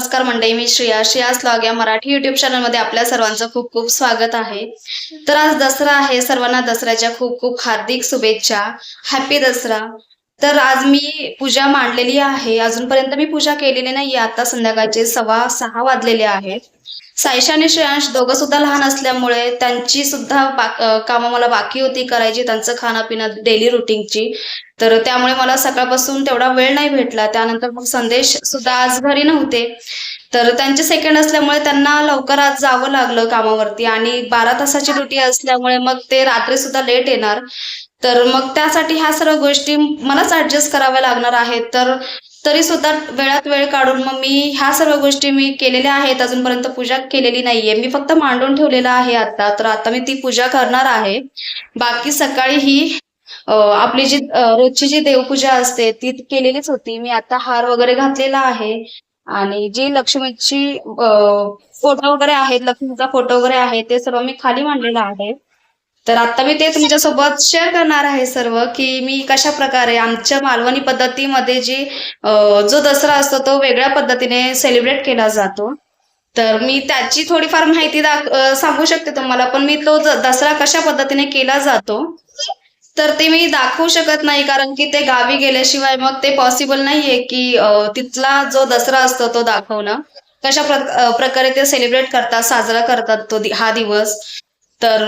नमस्कार मंडळी मी श्रेया. श्रेयास स्लॉग या मराठी युट्यूब चॅनलमध्ये आपल्या सर्वांचं खूप खूप स्वागत आहे. तर आज दसरा आहे. सर्वांना दसऱ्याच्या खूप खूप हार्दिक शुभेच्छा. हॅपी दसरा. तर आज मी पूजा मांडलेली आहे. अजूनपर्यंत मी पूजा केलेली नाही आता संध्याकाळचे सव्वा सहा वाजलेले आहेत. सायशा आणि श्रेयांश दोघं सुद्धा लहान असल्यामुळे त्यांची सुद्धा कामं मला बाकी होती करायची. त्यांचं खाणं पिणं डेली रुटीनची तर त्यामुळे मला सकाळपासून तेवढा वेळ नाही भेटला. त्यानंतर मग संदेश सुद्धा आज घरी नव्हते. तर त्यांचे सेकंड असल्यामुळे त्यांना लवकर आज जावं लागलं कामावरती. आणि बारा तासाची ड्युटी असल्यामुळे मग ते रात्री सुद्धा लेट येणार. तर मग त्यासाठी ह्या सर्व गोष्टी मलाच ऍडजस्ट कराव्या लागणार आहेत. तर तरी सुद्धा वेळात वेळ काढून मग मी ह्या सर्व गोष्टी मी केलेल्या आहेत. अजूनपर्यंत पूजा केलेली नाहीये. मी फक्त मांडून ठेवलेलं आहे आता. तर आता मी ती पूजा करणार आहे. बाकी सकाळी ही आपली जी रोजची जी देवपूजा असते ती केलेलीच होती. मी आता हार वगैरे घातलेला आहे. आणि जी लक्ष्मीची फोटो वगैरे आहेत लक्ष्मीचा फोटो वगैरे आहे ते सर्व मी खाली मांडलेला आहे. तर आता मी ते तुमच्यासोबत शेअर करणार आहे सर्व की मी कशा प्रकारे आमच्या मालवणी पद्धतीमध्ये जी जो दसरा असतो तो वेगळ्या पद्धतीने सेलिब्रेट केला जातो. तर मी त्याची थोडीफार माहिती दाख सांगू शकते तुम्हाला पण मी तो दसरा कशा पद्धतीने केला जातो तर ते मी दाखवू शकत नाही कारण की ते गावी गेल्याशिवाय मग ते पॉसिबल नाहीये की तिथला जो दसरा असतो तो दाखवणं. कशा प्रकारे ते सेलिब्रेट करतात साजरा करतात तो हा दिवस. तर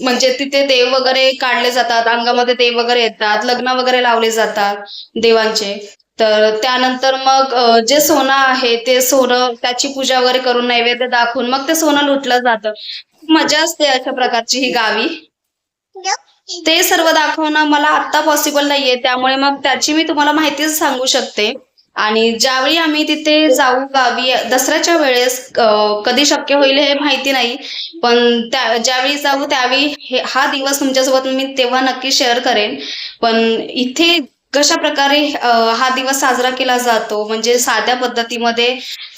म्हणजे तिथे देव वगैरे काढले जातात अंगामध्ये देव वगैरे येतात लग्न वगैरे लावले जातात देवांचे. तर त्यानंतर मग जे सोनं आहे ते सोनं त्याची पूजा वगैरे करून नैवेद्य दाखवून मग ते सोनं लुटलं जातं. मजा असते अशा प्रकारची ही गावी. ते सर्व दाखवणं मला आता पॉसिबल नाहीये त्यामुळे मग त्याची मी तुम्हाला माहितीच सांगू शकते. आणि ज्यावेळी आम्ही तिथे जाऊ गावी दसऱ्याच्या वेळेस कधी शक्य होईल हे माहिती नाही पण त्या ज्यावेळी जाऊ त्यावेळी हा दिवस तुमच्यासोबत मी तेव्हा नक्की शेअर करेन. पण इथे कशा प्रकारे हा दिवस साजरा केला जातो? म्हणजे साध्या पद्धतीमध्ये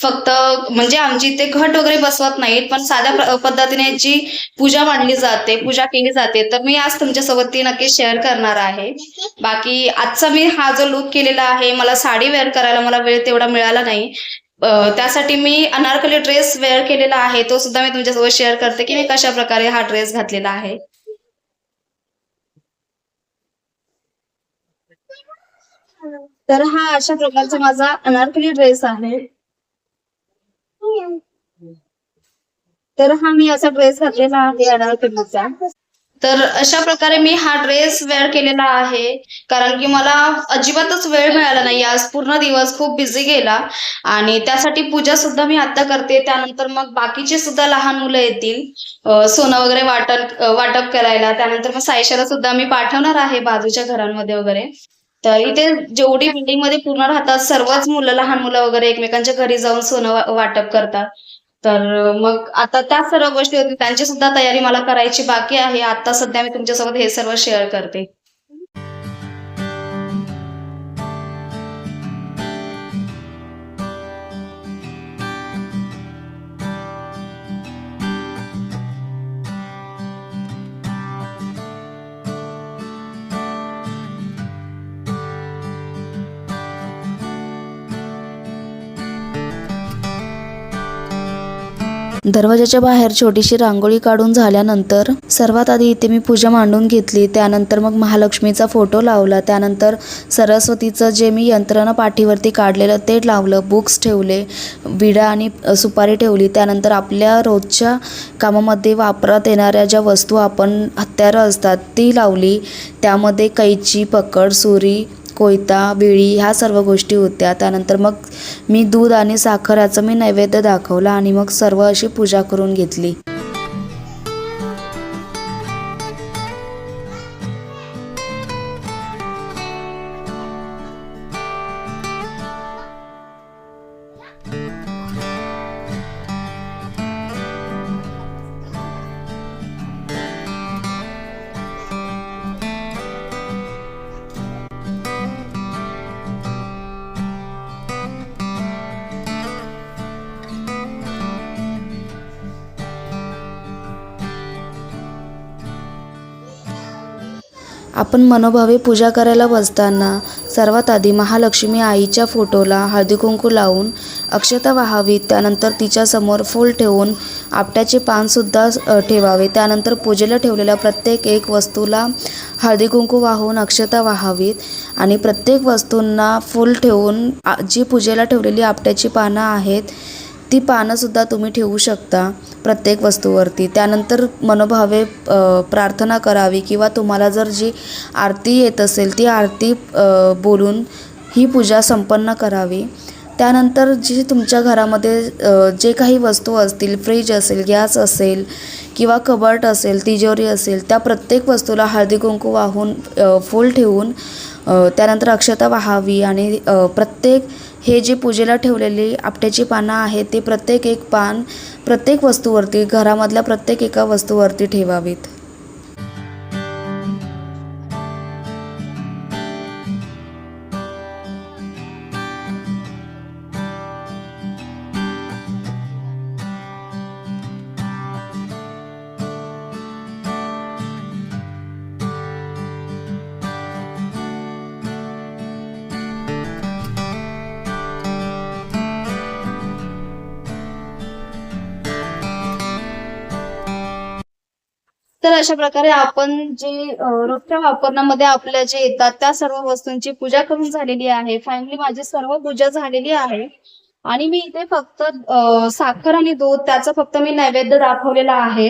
फक्त म्हणजे आमची इथे घट वगैरे बसवत नाहीत पण साध्या पद्धतीने जी पूजा मांडली जाते पूजा केली जाते तर मी आज तुमच्यासोबत ती नक्की शेअर करणार आहे. बाकी आजचा मी हा जो लुक केलेला आहे मला साडी वेअर करायला मला वेळ तेवढा मिळाला नाही. त्यासाठी मी अनारकली ड्रेस वेअर केलेला आहे तो सुद्धा मी तुमच्यासोबत शेअर करते की मी कशा प्रकारे हा ड्रेस घातलेला आहे. तर हा अशा प्रकारचा माझा अनारकली ड्रेस आहे. तर हा मी असा ड्रेस घातलेला आहे अनारकलीचा. तर अशा प्रकारे मी हा ड्रेस वेअर केलेला आहे. कारण की मला अजिबातच वेळ मिळाला नाही. आज पूर्ण दिवस खूप बिझी गेला. आणि त्यासाठी पूजा सुद्धा मी आता करते. त्यानंतर मग बाकीचे सुद्धा लहान मुलं येतील. सोनं वगैरे वाटप वाटप करायला. त्यानंतर मग सायशाला सुद्धा मी पाठवणार आहे बाजूच्या घरांमध्ये वगैरे. तर इथे जेवढी बिल्डिंगमध्ये पूर्ण राहतात सर्वच मुलं लहान मुलं वगैरे एकमेकांच्या घरी जाऊन सोनं वाटप करतात. तर मग आता त्या सर्व गोष्टी होती त्यांची सुद्धा तयारी मला करायची बाकी आहे. आता सध्या मी तुमच्यासोबत हे सर्व शेअर करते. दरवाजाच्या बाहेर छोटीशी रांगोळी काढून झाल्यानंतर सर्वात आधी इथे मी पूजा मांडून घेतली. त्यानंतर मग महालक्ष्मीचा फोटो लावला. त्यानंतर सरस्वतीचं जे मी यंत्रणा पाठीवरती काढलेलं ते लावलं. बुक्स ठेवले विडा आणि सुपारी ठेवली. त्यानंतर आपल्या रोजच्या कामामध्ये वापरात येणाऱ्या ज्या वस्तू आपण हत्यारं असतात ती लावली. त्यामध्ये कैची पकड सुरी कोयता विळी ह्या सर्व गोष्टी होत्या. त्यानंतर मग मी दूध आणि साखर याचं मी नैवेद्य दाखवला आणि मग सर्व अशी पूजा करून घेतली. आपण मनोभावे पूजा करायला बसताना सर्वात आधी महालक्ष्मी आईच्या फोटोला हळदीकुंकू लावून अक्षता वाहावीत त्यानंतर तिच्यासमोर फूल ठेवून आपट्याचे पानसुद्धा ठेवावे. त्यानंतर पूजेला ठेवलेल्या प्रत्येक एक वस्तूला हळदीकुंकू वाहून अक्षता वाहावीत आणि प्रत्येक वस्तूंना फूल ठेवून जी पूजेला ठेवलेली आपट्याची पानं आहेत ती पानंसुद्धा तुम्ही ठेवू शकता प्रत्येक वस्तूवरती. त्यानंतर मनोभावे प्रार्थना करावी किंवा तुम्हाला जर जी आरती येत असेल ती आरती बोलून ही पूजा संपन्न करावी. त्यानंतर जी तुमच्या घरामध्ये जे काही वस्तू असतील फ्रीज असेल गॅस असेल किंवा कबर्ट असेल तिजोरी असेल त्या प्रत्येक वस्तूला हळदी कुंकू वाहून फूल ठेवून त्यानंतर अक्षता वाहावी आणि प्रत्येक हे जे पूजेला ठेवलेली आपट्याची पानं आहेत ते प्रत्येक एक पान प्रत्येक वस्तूवरती घरामधल्या प्रत्येक एका वस्तूवरती ठेवावीत. तर अशा प्रकारे आपण जे रोजच्या वापरण्यामध्ये आपल्या जे येतात त्या सर्व वस्तूंची पूजा करून झालेली आहे. फायनली माझी सर्व पूजा झालेली आहे. आणि मी इथे फक्त साखर आणि दूध त्याचं फक्त मी नैवेद्य दाखवलेला आहे.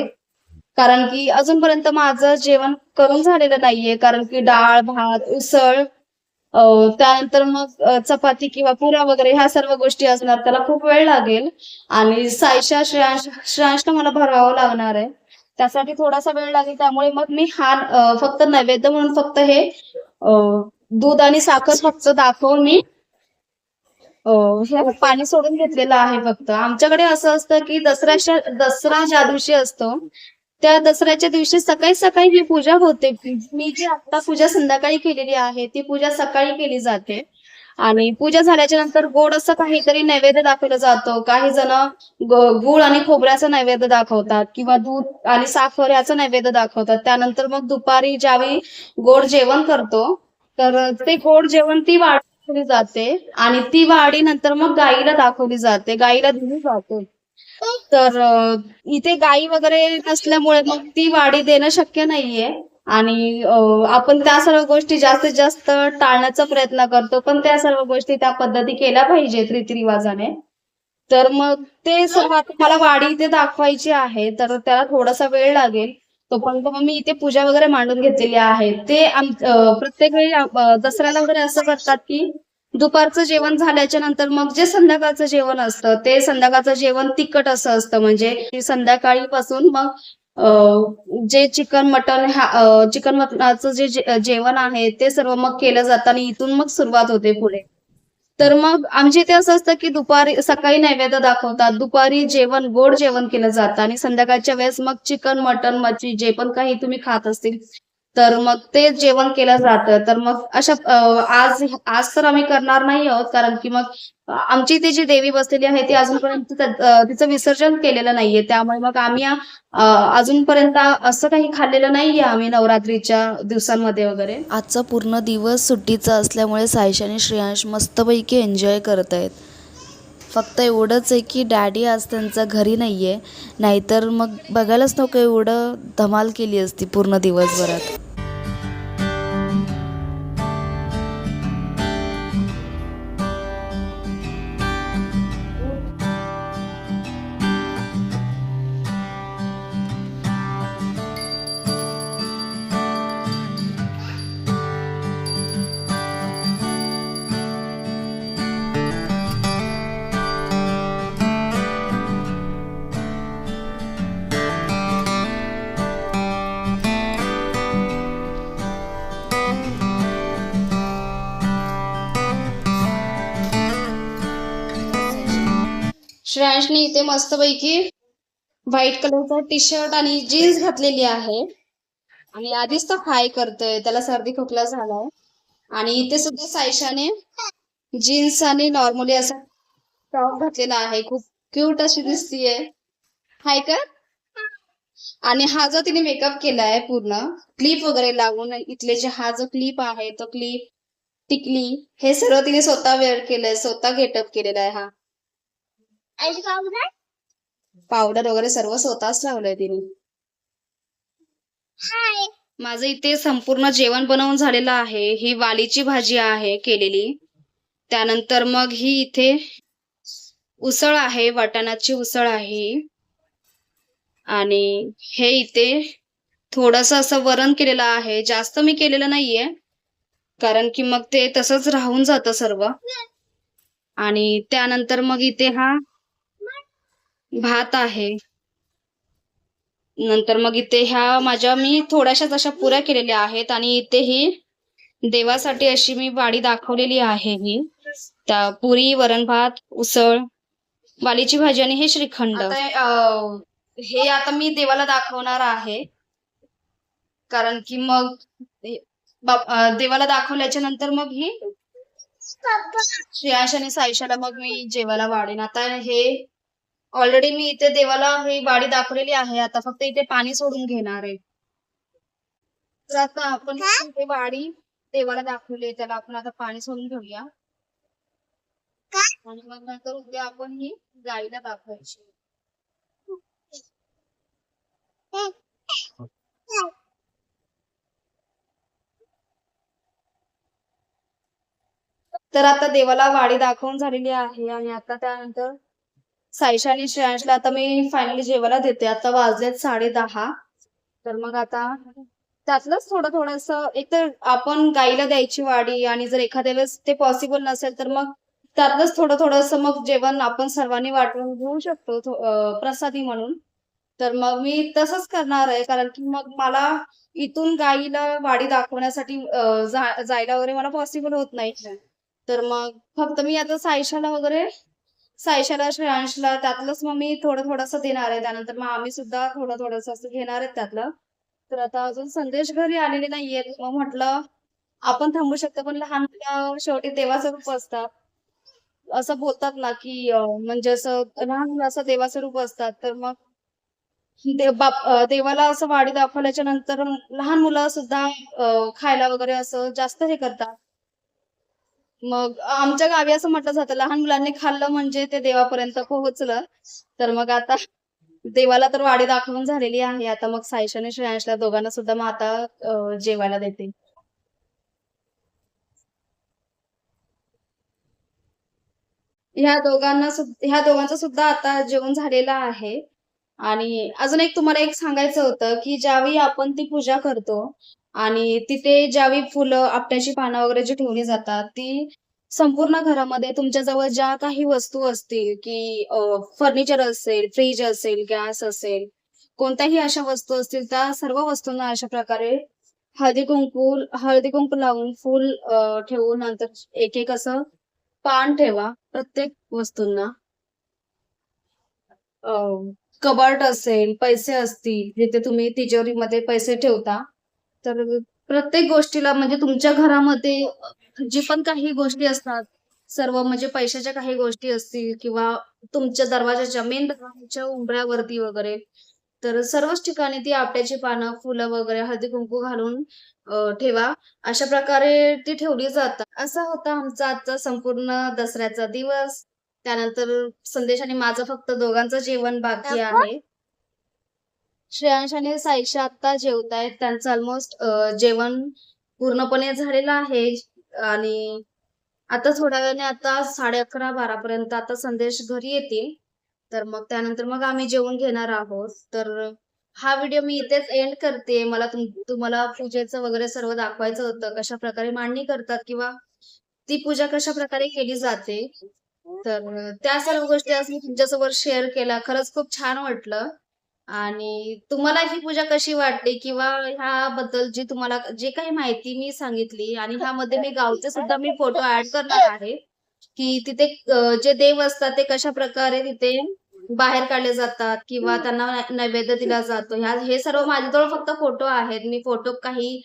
कारण की अजूनपर्यंत माझं जेवण करून झालेलं नाहीये. कारण की डाळ भात उसळ त्यानंतर मग चपाती किंवा पुऱ्या वगैरे ह्या सर्व गोष्टी असणार. त्याला खूप वेळ लागेल. आणि साईशा श्रेयांश श्रेयांशला मला भरवावं लागणार आहे. त्यासाठी थोडासा वेळ लागेल. त्यामुळे मग मी हा फक्त नैवेद्य म्हणून फक्त हे दूध आणि साखर फक्त दाखवून मी हे पाणी सोडून घेतलेलं आहे फक्त. आमच्याकडे असं असतं की दसऱ्याच्या दसरा ज्या दिवशी असतो त्या दसऱ्याच्या दिवशी सकाळी सकाळी ही पूजा होते मी जी आता पूजा संध्याकाळी केलेली आहे ती पूजा सकाळी केली जाते. आणि पूजा झाल्याच्यानंतर गोड असं काहीतरी नैवेद्य दाखवलं जातं. काही जण गुळ आणि खोबऱ्याचं नैवेद्य दाखवतात किंवा दूध आणि साखर याचं नैवेद्य दाखवतात. त्यानंतर मग दुपारी ज्यावेळी गोड जेवण करतो तर ते गोड जेवण ती वाढली जाते आणि ती वाढी नंतर मग गाईला दाखवली जाते. गाईला दिली जाते. तर इथे गाई वगैरे नसल्यामुळे मग ती वाढी देणं शक्य नाहीये. आणि आपण त्या सर्व गोष्टी जास्तीत जास्त टाळण्याचा प्रयत्न करतो पण त्या सर्व गोष्टी त्या पद्धती केल्या पाहिजेत रीतिरिवाजाने. तर मग ते सर्व आता मला वाडी इथे दाखवायची आहे तर त्याला थोडासा वेळ लागेल. तोपर्यंत मग मी इथे पूजा वगैरे मांडून घेतलेली आहे. ते प्रत्येक वेळी दसऱ्याला वगैरे असं करतात की दुपारचं जेवण झाल्याच्यानंतर मग जे संध्याकाळचं जेवण असतं ते संध्याकाळचं जेवण तिखट असं असतं. म्हणजे संध्याकाळी पासून मग जे चिकन मटन चिकन मटणाचं जे जे- जेवण आहे ते सर्व मग केलं जातं आणि इथून मग सुरुवात होते पुढे. तर मग आमच्या इथे असं असतं की दुपारी सकाळी नैवेद्य दाखवतात. दुपारी जेवण गोड जेवण केलं जातं आणि संध्याकाळच्या वेळेस मग चिकन मटन मच्छी जे पण काही तुम्ही खात असतील तर मग ते जेवण केलं जातं. तर मग अशा आज आज तर आम्ही करणार नाही आहोत कारण की मग आमची ती जी देवी बसलेली आहे ती अजूनपर्यंत तिचं विसर्जन केलेलं नाहीये. त्यामुळे मग आम्ही अजूनपर्यंत असं काही खाल्लेलं नाहीये आम्ही नवरात्रीच्या दिवसांमध्ये वगैरे. आजचा पूर्ण दिवस सुट्टीचा असल्यामुळे सायशा आणि श्रेयांश मस्तपैकी एन्जॉय करत आहेत. फक्त एवढंच आहे की डॅडी आज त्यांचा घरी नाही आहे नाहीतर मग बघायलाच नको एवढं धमाल केली असती पूर्ण दिवसभरात. श्रेयांशने इथे मस्तपैकी व्हाईट कलरचा टी शर्ट आणि जीन्स घातलेली आहे. आणि आधीच तो हाय करतोय त्याला सर्दी खोकला झालाय. आणि इथे सुद्धा सायशाने जीन्स आणि नॉर्मली असा टॉप घातलेला आहे. खूप क्यूट अशी दिसतीये. हाय कर. आणि हा जो तिने मेकअप केलाय पूर्ण क्लिप वगैरे लावून इथले जे हा जो क्लिप आहे तो क्लिप टिकली हे सर्व तिने स्वतः वेअर केलंय स्वतः गेटअप केलेला आहे हा. पावडर वगैरे सर्व स्वतःच लावलंय तिने. माझं इथे संपूर्ण जेवण बनवून झालेलं आहे. ही वालीची भाजी आहे केलेली. त्यानंतर मग ही इथे उसळ आहे वाटाणाची उसळ आहे. आणि हे इथे थोडस असं वरण केलेलं आहे. जास्त मी केलेलं नाहीये. कारण की मग ते तसंच राहून जातं सर्व. आणि त्यानंतर मग इथे हा भात आहे. नंतर मग इथे ह्या माझ्या मी थोड्याशाच अशा पुऱ्या केलेल्या आहेत आणि इथे ही देवासाठी अशी मी वाडी दाखवलेली आहे ही. त्या पुरी वरण भात उसळ वालीची भाजी आणि हे श्रीखंड. हे आता मी देवाला दाखवणार आहे. कारण की मग देवाला दाखवल्याच्या नंतर मग ही श्रेयाश आणि साईशाला मग मी जेवायला वाढेन. आता हे ऑलरेडी मी इथे देवाला ही वाडी दाखवलेली आहे. आता फक्त इथे पाणी सोडून घेणार आहे. तर आता आपण इथे वाडी देवाला दाखवली आहे. त्याला आपण आता पाणी सोडून घेऊया. आणि मग नंतर उद्या आपण ही गाईला दाखवायची. तर आता देवाला वाडी दाखवून झालेली आहे. आणि आता त्यानंतर साईशा आणि श्रेयांशला आता मी फायनली जेवायला देते. आता वाजलेत साडे दहा. तर मग आता त्यातलंच थोडं थोडस एक तर आपण गाईला द्यायची वाडी आणि जर एखाद्या वेळेस ते पॉसिबल नसेल तर मग त्यातलंच थोडं थोडस मग जेवण आपण सर्वांनी वाटून घेऊ शकतो प्रसादी म्हणून. तर मग मी तसंच करणार आहे कारण की मग मला इथून गाईला वाडी दाखवण्यासाठी जायला वगैरे मला पॉसिबल होत नाही. तर मग फक्त मी आता सायशाला वगैरे सायशाला श्रेयांशला त्यातलंच मग मी थोडं थोडंसं देणार आहे. त्यानंतर मग आम्ही सुद्धा थोडं थोडंसं असं घेणार आहेत त्यातलं. तर आता अजून संदेश घरी आलेले नाहीये मग म्हटलं आपण थांबू शकतो पण लहान मुलं शेवटी देवाचं रूप असतात. असं बोलतात ना की म्हणजे असं लहान मुलं असं देवाचं रूप असतात. तर मग दे बाप देवाला असं वाडी दाखवल्याच्या नंतर लहान मुलं सुद्धा खायला वगैरे असं जास्त हे करतात. मग आमच्या गावी असं म्हटलं जातं लहान मुलांनी खाल्लं म्हणजे ते देवापर्यंत पोहोचलं. तर मग आता देवाला तर वाडी दाखवून झालेली आहे. आता मग साईश आणि श्रेयांशला दोघांना सुद्धा मग आता जेवायला देते. ह्या दोघांना सुद्धा ह्या दोघांचं सुद्धा आता जेवण झालेलं आहे. आणि अजून एक तुम्हाला एक सांगायचं होतं की ज्यावेळी आपण ती पूजा करतो आणि तिथे ज्यावेळी फुलं आपट्याची पानं वगैरे जी ठेवली जातात ती संपूर्ण घरामध्ये तुमच्या जवळ ज्या काही वस्तू असतील की फर्निचर असेल फ्रीज असेल गॅस असेल कोणत्याही अशा वस्तू असतील त्या सर्व वस्तूंना अशा प्रकारे हळदी कुंकू हळदी कुंकू लावून फुल ठेवून नंतर एक एक असं पान ठेवा प्रत्येक वस्तूंना. कबर्ट असेल पैसे असतील जिथे तुम्ही तिजोरीमध्ये पैसे ठेवता तर प्रत्येक गोष्टीला म्हणजे तुमच्या घरामध्ये जी पण काही गोष्टी असतात सर्व म्हणजे पैशाच्या काही गोष्टी असतील किंवा तुमच्या दरवाजाच्या मेन दरवाजाच्या उंबऱ्यावरती वगैरे तर सर्वच ठिकाणी ती आपट्याची पानं फुलं वगैरे हळदी कुंकू घालून ठेवा. अशा प्रकारे ती ठेवली जातात. असा होता आमचा आजचा संपूर्ण दसऱ्याचा दिवस. त्यानंतर संदेश आणि माझं फक्त दोघांचं जेवण बाकी आहे. श्रेयांश आणि साईशा आता जेवतायत. त्यांचं ऑलमोस्ट जेवण पूर्णपणे झालेलं आहे. आणि आता थोड्या वेळाने आता साडे अकरा बारा पर्यंत आता संदेश घरी येतील. तर मग त्यानंतर मग आम्ही जेवण घेणार आहोत. तर हा व्हिडिओ मी इथेच एंड करते. मला तुम तुम्हाला पूजेचं वगैरे सर्व दाखवायचं होतं. कशा प्रकारे मांडणी करतात किंवा ती पूजा कशा प्रकारे केली जाते. तर त्या सर्व गोष्टी आज मी तुमच्यासोबत शेअर केल्या. खरंच खूप छान वाटलं. आणि तुम्हाला ही पूजा कशी वाटली? किंवा ह्याबद्दल जी तुम्हाला जे काही माहिती मी सांगितली आणि ह्यामध्ये मी गावचे सुद्धा मी फोटो ऍड करणार आहे की तिथे जे देव असतात ते कशा प्रकारे तिथे बाहेर काढले जातात किंवा त्यांना नैवेद्य दिला जातो. ह्या हे सर्व माझ्याजवळ फक्त फोटो आहेत. मी फोटो काही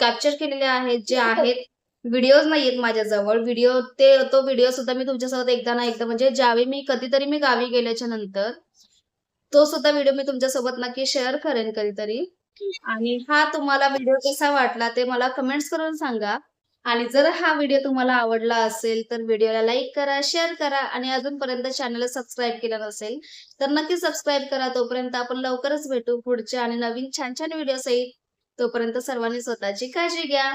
कॅप्चर केलेले आहेत जे आहेत. व्हिडिओज नाहीयेत माझ्याजवळ. व्हिडिओ ते तो व्हिडिओ सुद्धा मी तुमच्यासोबत एकदा ना एकदा म्हणजे ज्यावेळी मी कधीतरी मी गावी गेल्याच्यानंतर तो सुद्धा व्हिडिओ मी तुमच्यासोबत नक्की शेअर करेन कधीतरी. आणि हा तुम्हाला व्हिडिओ कसा वाटला ते मला कमेंट्स करून सांगा. आणि जर हा व्हिडिओ तुम्हाला आवडला असेल तर व्हिडिओला लाईक करा शेअर करा आणि अजूनपर्यंत चॅनलला सबस्क्राईब केलं नसेल तर नक्की सबस्क्राईब करा. तोपर्यंत आपण लवकरच भेटू पुढच्या आणि नवीन छान छान व्हिडिओ सहित. तोपर्यंत सर्वांनी स्वतःची काळजी घ्या.